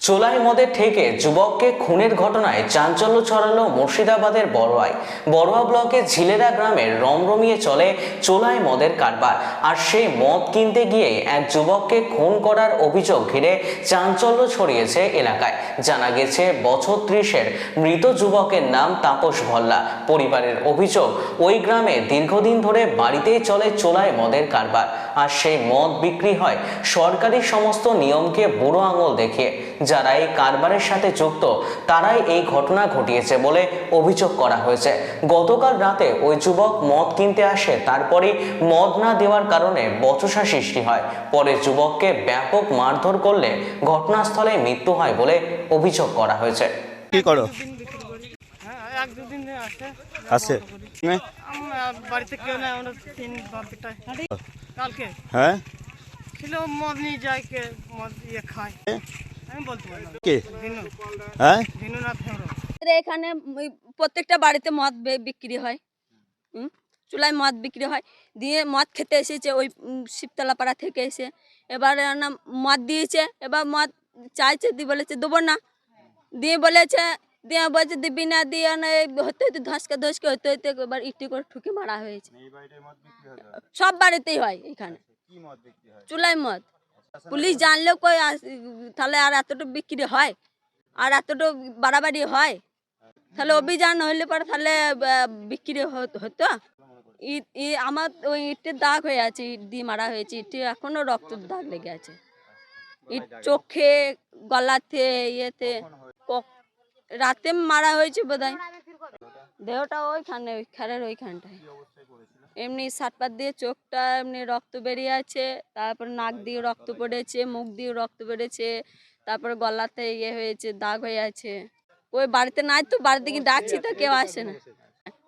চোলাই মদে ঠেকে যুবককে খুনের ঘটনায় চাঞ্চল্য ছড়ালো মুর্শিদাবাদের বড়োয়ায় বড়োয়া ব্লকের ঝিলেরা গ্রামের রমরমিয়ে চলে চোলাই মদের কারবার। আর সেই মদ কিনতে গিয়ে এক যুবককে খুন করার অভিযোগ ঘিরে চাঞ্চল্য ছড়িয়েছে এলাকায়। জানা গেছে, বছর ত্রিশের মৃত যুবকের নাম তাপস ভল্লা। পরিবারের অভিযোগ, ওই গ্রামে দীর্ঘদিন ধরে বাড়িতেই চলে চোলাই মদের কারবার। আর সেই মদ বিক্রি হয় সরকারি সমস্ত নিয়মকে বুড়ো আঙুল দেখিয়ে। যারা এই কারবারের সাথে যুক্ত তারাই এই ঘটনা ঘটিয়েছে বলে অভিযোগ করা হয়েছে। গতকাল রাতে ওই যুবক মদ কিনতে আসে তারপরে মদ না দেওয়ার কারণে বচসা সৃষ্টি হয়। পরে যুবককে ব্যাপক মারধর করলে ঘটনাস্থলে মৃত্যু হয় বলে অভিযোগ করা হয়েছে। কি করো? হ্যাঁ এক দুদিন ধরে আসে। আছে বাড়িতে কেউ নেই আমরা তিন বাপিটাই কালকে? হ্যাঁ। ছিল মদ নিয়ে যায় কে মদ ইয়ে খায়। পারলাম কে? হ্যাঁ? এখানে প্রত্যেকটা বাড়িতে মদ বিক্রি হয়। চুলায় মদ বিক্রি হয়। দিয়ে মদ খেতে এসেছে ওই উম, শিবতলা পাড়া থেকে এসে। এবার না মদ দিয়েছে। এবার মদ চাইছে দিয়ে বলেছে দেবো না। দিয়ে বলেছে দিয়ে বলছে দিবি না দিয়ে না। এই হতে হতে ধসকে ধসকে হতে হতে এবার ইটি করে ঠুকে মারা হয়েছে। সব বাড়িতেই হয় এখানে। চুলাই মদ। পুলিশ জানলেও কই তাহলে আর এতটুকু বিক্রি হয়? আর এতটুকু বাড়াবাড়ি হয়? তাহলে অভিযান হইলে পরে তাহলে বিক্রি হত- ইট আমার ওই ইটের দাগ হয়ে আছে, ইট দিয়ে মারা হয়েছে, ইটে এখনও রক্ত দাগ লেগে আছে। ইট চোখে, গলাতে, ইয়েতে রাতে মারা হয়েছে বোধ হয় দেহটা ওইখানে, ওই খেরের ওইখানটায়। এমনি সাতপাত দিয়ে চোখটা এমনি রক্ত বেরিয়ে আছে তারপর নাক দিয়ে রক্ত পড়েছে মুখ দিয়ে রক্ত বেড়েছে তারপর গলাতে ইয়ে হয়েছে দাগ হয়ে আছে। ওই বাড়িতে নাই তো বাড়িতে কি ডাকছি তো কেউ আসে না।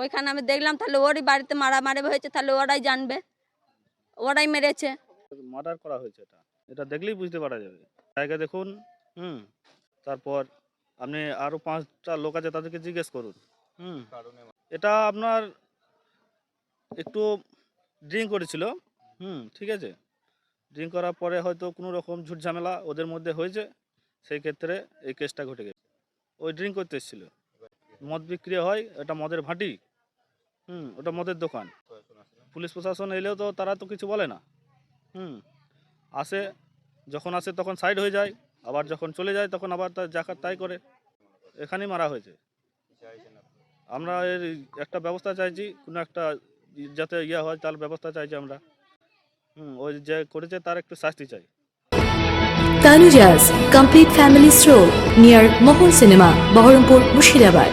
ওইখানে আমি দেখলাম তাহলে ওরই বাড়িতে মারামারি হয়েছে তাহলে ওরাই জানবে। ওরাই মেরেছে। মার্ডার করা হয়েছে এটা। এটা দেখলেই বুঝতে পারা যাবে। জায়গা দেখুন হুম। তারপর আপনি আরও পাঁচটা লোক আছে তাদেরকে জিজ্ঞেস করুন হুম। এটা আপনার একটু ড্রিঙ্ক করেছিল। হুম, ঠিক আছে? ড্রিঙ্ক করার পরে হয়তো কোনো রকম ঝামেলা ওদের মধ্যে হয়েছে, সেই ক্ষেত্রে এই কেসটা ঘটে গেছে। ওই ড্রিঙ্ক করতে এসেছিল। মদ বিক্রি হয়, এটা মদের ভাঁটি। হুম, ওটা মদের দোকান। পুলিশ প্রশাসন এলেও তো তারা তো কিছু বলে না। হুম, আসে, যখন আসে তখন সাইড হয়ে যায়, আবার যখন চলে যায় তখন আবার তার জাকাত তাই করে। এখানেই মারা হয়েছে। আমরা এর একটা ব্যবস্থা চাইছি, কোনো একটা যাতে ইয়ে হয়, তার ব্যবস্থা চাইছি আমরা। হম, ওই যে করেছে, তার একটু শাস্তি চাই। Tanuja's complete family store near Mahal cinema Baharampur Murshidabad